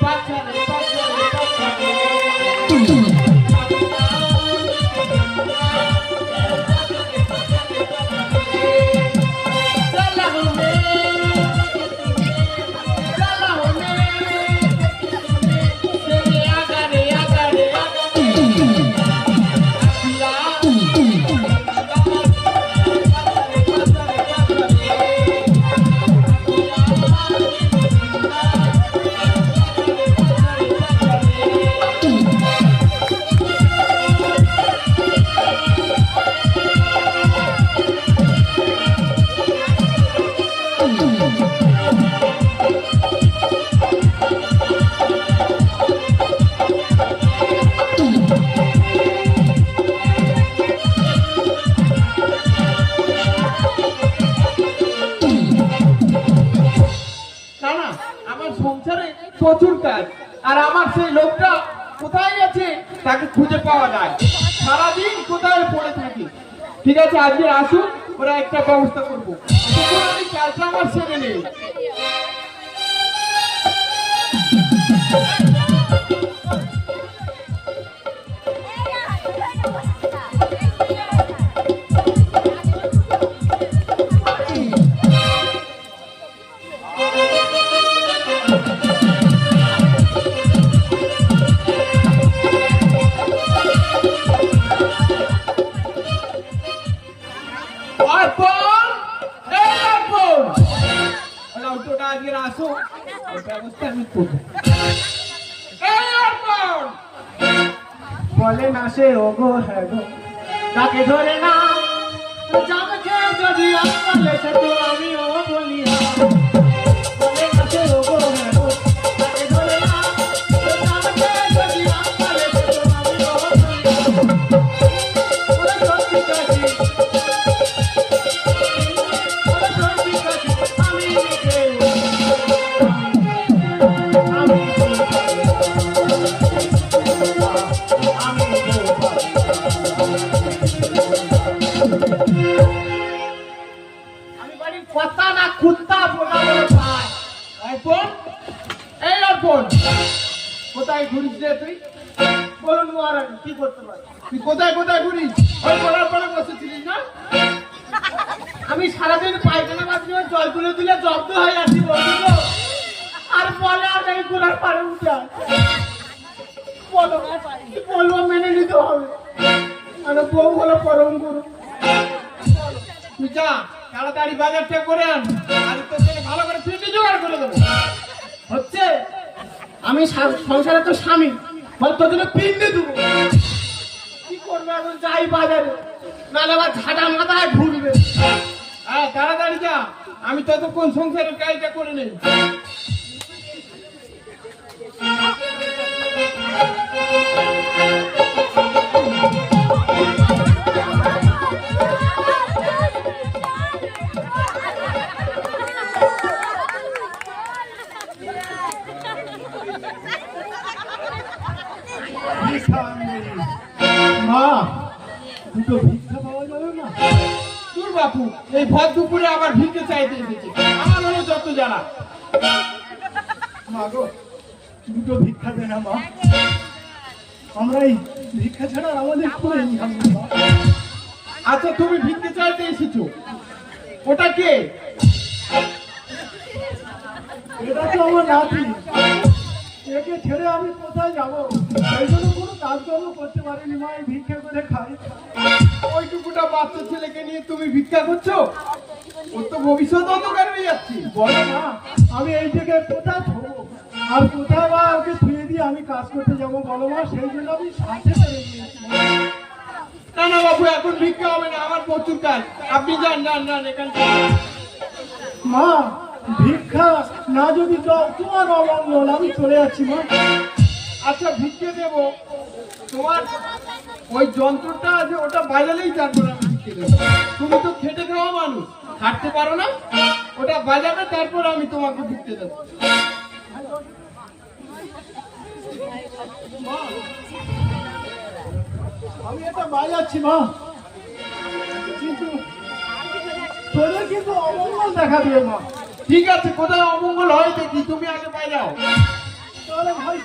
back to uh, গেছে তাকে খুঁজে পাওয়া যায়। সারাদিন কোথায় পড়ে থাকি? ঠিক আছে, আজকে আসুন, ওরা একটা ব্যবস্থা করব। আমি কাজটা আমার সেরে নেই এই অর্পণ ওরা অটোটা আজকে আসো ব্যবস্থা আমি করব এই বলে না সে ওগো হ্যাঁ তাকে ধরে না জামকে যদি আসলে সে তো আমিও বলি আর পারে উঠে। বলো বলব মেনে নিতে হবে। আর বউ হলো পরম গুরু। তুই যা তাড়াতাড়ি বাজারটা করে আন। আর জন্য ভালো করে ফিরতে জোগাড় করে দেবো। হচ্ছে আমি সংসারে তো স্বামী। বল তোর জন্য পিন্ডে দেবো। কি করবে এখন? যাই বাজারে। নাহলে আবার ঝাঁটা মাথায় ঘুরবে হ্যাঁ তাড়াতাড়ি যা। আমি ততক্ষণ সংসারের কাজটা করে নেই। Thank you. ওটা কে? এটা তো আমার নাতি। একে ছেড়ে আমি কোথায় যাব? এই জন্য কোনো কাজকর্ম করতে পারিনি মা, এই ভিক্ষা করে খাই। ওইটুকুটা বাচ্চা ছেলেকে নিয়ে তুমি ভিক্ষা করছ? ওর তো ভবিষ্যৎ অন্ধকার হয়ে যাচ্ছে। বলো না আমি এই জায়গায় কোথায় থাকব আর কোথায় বা ওকে ছুঁয়ে দিয়ে আমি কাজ করতে যাব? বলো মা, সেই জন্য আমি সাথে করে নিয়েছি না না বাবু এখন ভিক্ষা হবে না আমার প্রচুর কাজ। আপনি যান যান যান এখান মা ভিক্ষা না যদি তোমার অমঙ্গল আমি চলে যাচ্ছি মা। আচ্ছা ভিক্ষে দেব। তোমার ওই যন্ত্রটা আছে ওটা বাজালেই তারপর আমি ভিক্ষে দেবো। তুমি তো খেটে খাওয়া মানুষ হাঁটতে পারো না? ওটা বাজাবে তারপর আমি তোমাকে ভিক্ষে দেবো। আমি এটা বাজাচ্ছি মা। কিন্তু তোদের কিন্তু অমঙ্গল দেখা দিয়ে মা। ঠিক আছে কোথায় অমঙ্গল হয় দেখি তুমি আগে বাজাও। তাহলে ভাই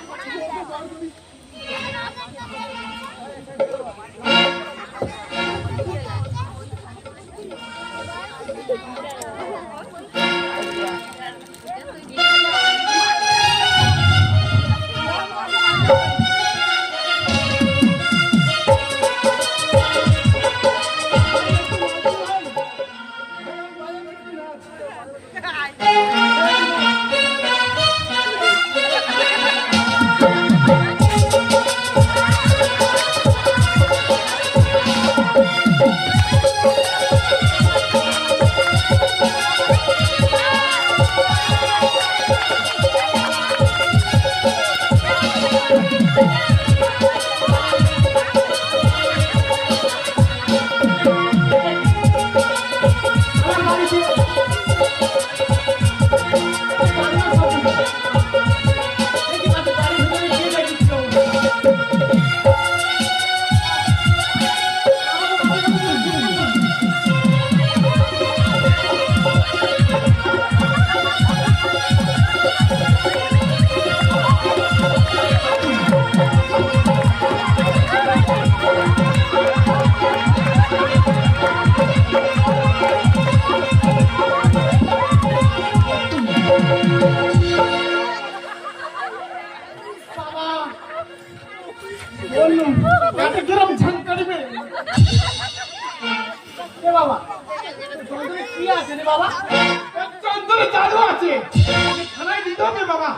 হবে বাবা।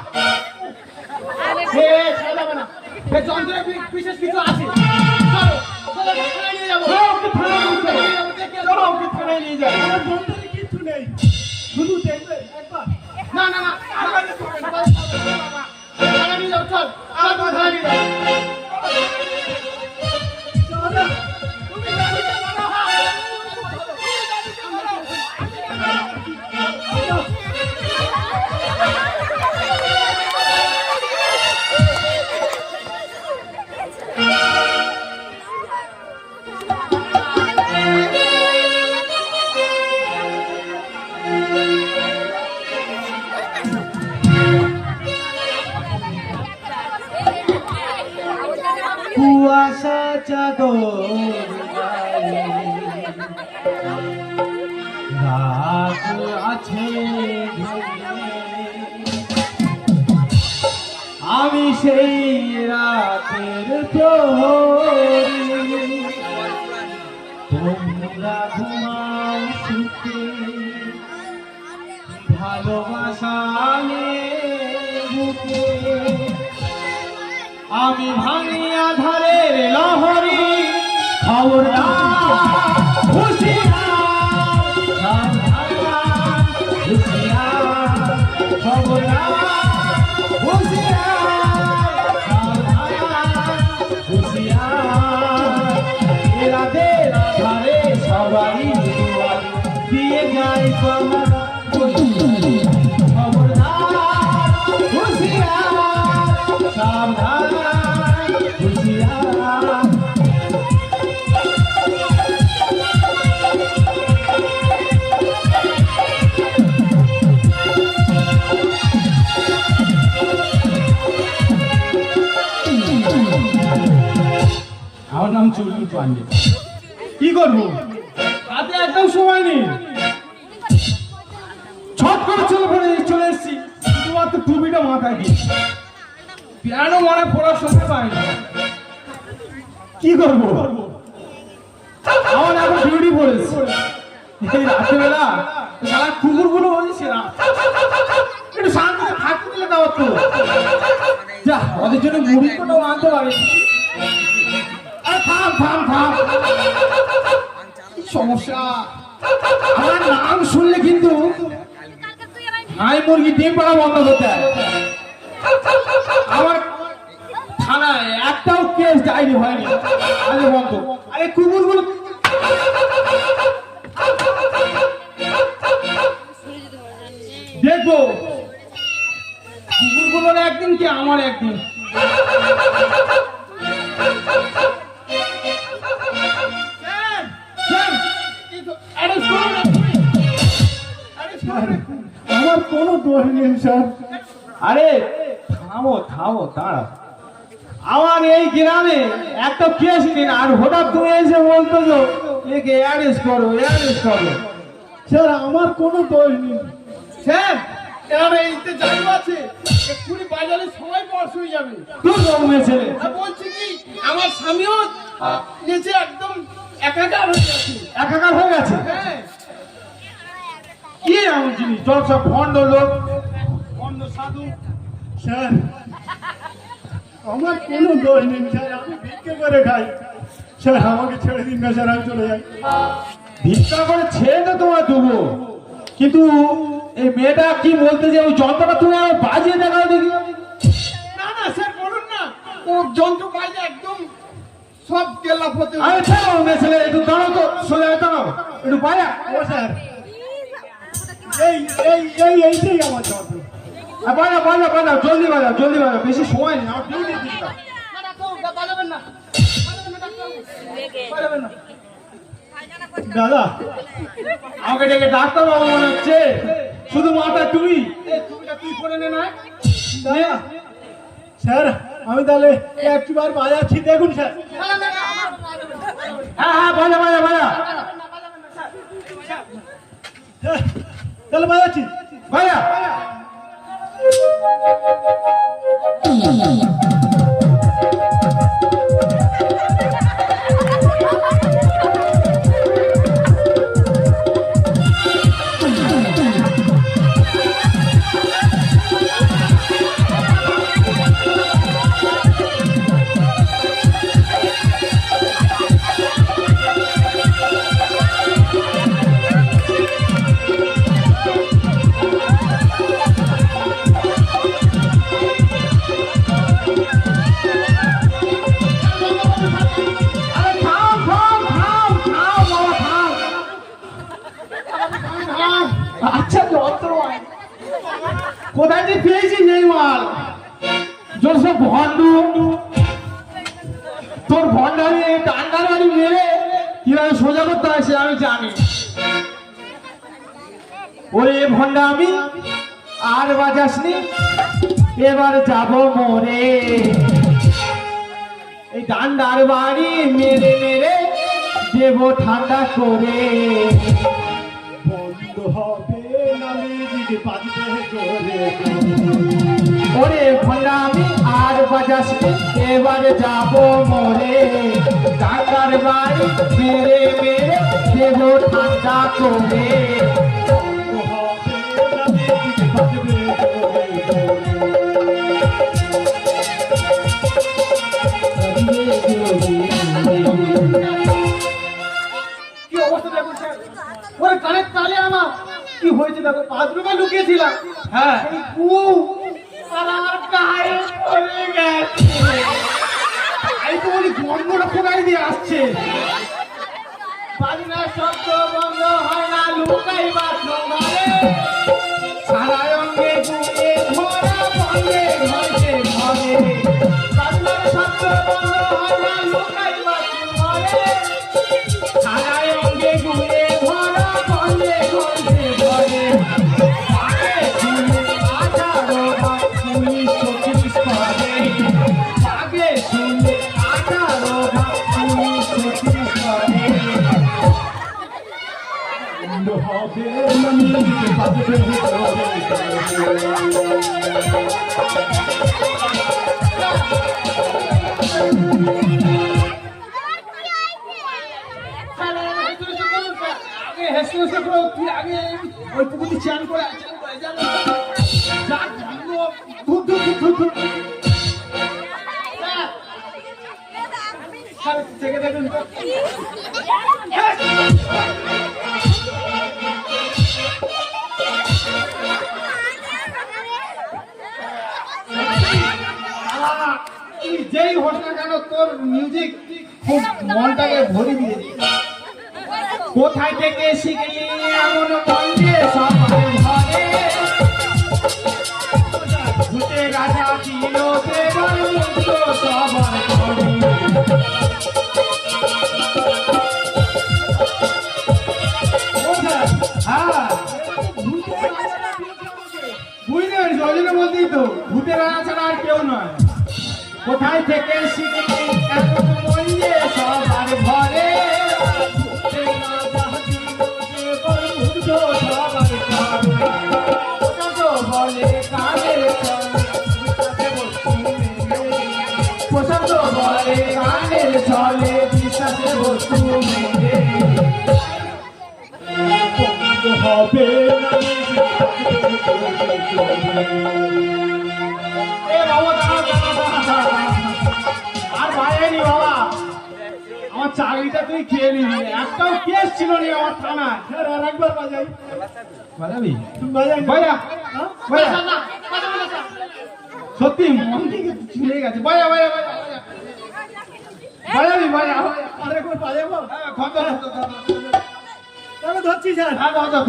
যাবে যন্ত্রের বিশেষ কিছু আছে। চলো থানায় নিয়ে যাব। ওকে থানায় নিয়ে যাব। যাব, চলো ওকে থানায় নিয়ে যাই আমার যন্ত্রে কিছু নেই। শুধু দেখবে একবার। না না না। থানায় নিয়ে যাব চল থানায় নিয়ে যাব। তোমরা ঘুমাও সুখে। ভালোবাসা বুকে। আমি ভাঙি আধারের লহরি খবরদার হুঁশিয়ার হুঁশিয়ার খবরদার হুঁশিয়ার আমার নাম চুলকি পান্ডে। কি করব? পিয়ানো মনে পড়ার সময় পাইনি কি করব? আমার এখন ডিউটি পড়েছে। এই রাত্রেবেলা সারা কুকুরগুলো বলছে না একটু শান্তিতে থাকতে দিলে দেওয়ার তো যা ওদের জন্য মুড়িটাও আনতে পারে। থাম থাম থাম। সমস্যা? আমার নাম শুনলে কিন্তু হাই মুরগি ডিম পাড়া বন্ধ করতে হয়। আমার থানায় একটাও কেস ডায়েরি হয়নি। আরে বন্ধ। আরে কুকুরগুলো দেখব। কুকুরগুলোর একদিন কি আমার একদিন। আমার কোনো দোষ নেই স্যার। আরে থামো থামো দাঁড়া আমার এই গ্রামে একটা কেস নিন আর হঠাৎ তুমি এসে বলতো যে একে অ্যারেস্ট করো অ্যারেস্ট করো। স্যার আমার কোনো দোষ নেই। স্যার জায়গা আছে এক্ষুনি বাজারে সবাই হয়ে যাবে। ছেলে। বলছি কি আমার স্বামীও নিচে একদম একাকার হয়ে গেছে। একাকার হয়ে গেছে? হ্যাঁ। কি এমন জিনিস? সব ভণ্ড লোক ভণ্ড সাধু। স্যার আমার কোনো দোষ নেই স্যার আমি ভিক্ষে করে খাই। স্যার আমাকে ছেড়ে দিন না স্যার আমি চলে যাই। ভিক্ষা করে ছেড়ে তো তোমার দেবো। কিন্তু এই মেয়েটা কি বলতে যে ওই যন্ত্রটা তুমি আমার বাজিয়ে দেখাও দেখি। না না স্যার বলুন না। ও যন্ত্র বাইরে একদম সব গেলা হতে আরে ছাড়ো ছেলে একটু দাঁড়াও তো সোজা দাঁড়াও। একটু পায়া ও স্যার। এই এই এই এইটাই আমার যন্ত্র। বাজা বাজা বাজা জলদি বাজা জলদি বাজা বেশি সময় নেই, আমার ডিউটি দিতে দাদা, আমাকে ডেকে ডাক্তার বাবু মনে হচ্ছে। শুধু মাথা না স্যার, আমি তাহলে একবার বাজাচ্ছি, দেখুন, স্যার। হ্যাঁ হ্যাঁ বাজা বাজা বাজা তাহলে বাজাচ্ছি। বাজা আরে ওরে ভন্ডা আমি আর বাজাসনি, এবার যাব মরে। এই ডান্ডার বাড়ি মেরে মেরে দেব ঠান্ডা করে। ওরে ভন্ডা আমি আর বাজাস এবার যাব মরে। ডান্ডার বাড়ি মেরে মেরে দেব ঠান্ডা করে। লুকিয়েছিলাম হ্যাঁ। এই গু আর আমার গায়ে পড়ে গেছে। এই তো বলি গন্ধটা কোথায় দিয়ে আসছে? বাজনা শব্দ বন্ধ হয় না লুকাই বাথরুম সারা অঙ্গে গুঁড়ে ধরা বন্ধে ঘরে ঘরে। বাজনার শব্দ বন্ধ ওই পুকুরটি চান করে চান করে জানো ধুর ধুর ধুর ধুর থেকে দেখুন যেই হোস না কেন তোর মিউজিক খুব মনটাকে ভরে দিয়ে কোথায় থেকে শিখলি এমন বন্ধে সবার কোথায় থেকে শিখে এত মন যে সবার ঘরে। কত বলে কানের চলে বিশ্বাসে বস্তু হবে এ চাকরিটা তুই খেয়ে নিবি। একটাও কেস ছিল নি আমার থানায়। আর একবার বাজাই। বাজাবি? বাজাই। না। বাজা হ্যাঁ? সত্যি মন থেকে চলে গেছে। বাজা বাজা বাজা বাজা বাজাবি বাজা বাজা। আর বাজাবো? হ্যাঁ, খত। তাহলে ধরছি স্যার। হ্যাঁ, খত, খত।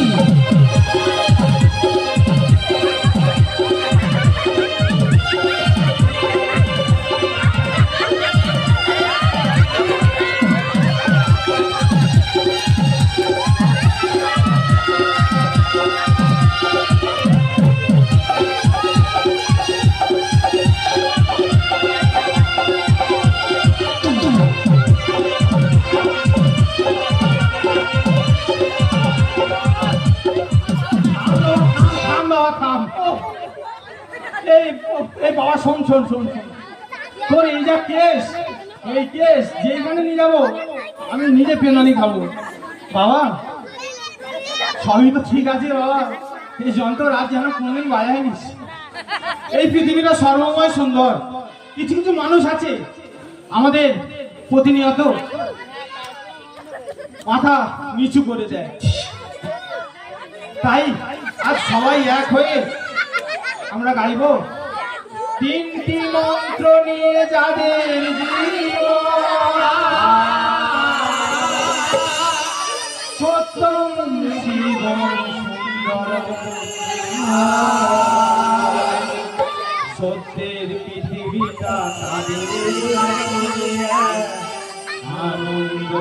থাম বাবা, শোন শোন শোন। তোর এই যা কেস এই কেস যেখানে নিয়ে যাব, আমি নিজে পেনানি খাব। বাবা, সবই তো ঠিক আছে বাবা। এই যন্ত্র রাত যেন কোনোদিন বাজায়নিস এই পৃথিবীটা সর্বময় সুন্দর। কিছু কিছু মানুষ আছে আমাদের প্রতিনিয়ত মাথা নিচু করে দেয়। তাই আজ সবাই এক হয়ে আমরা গাইব। তিনটি মন্ত্র নিয়ে যাদের জীবন সত্যম শিবম সুন্দর সত্যের পৃথিবীটা আনন্দ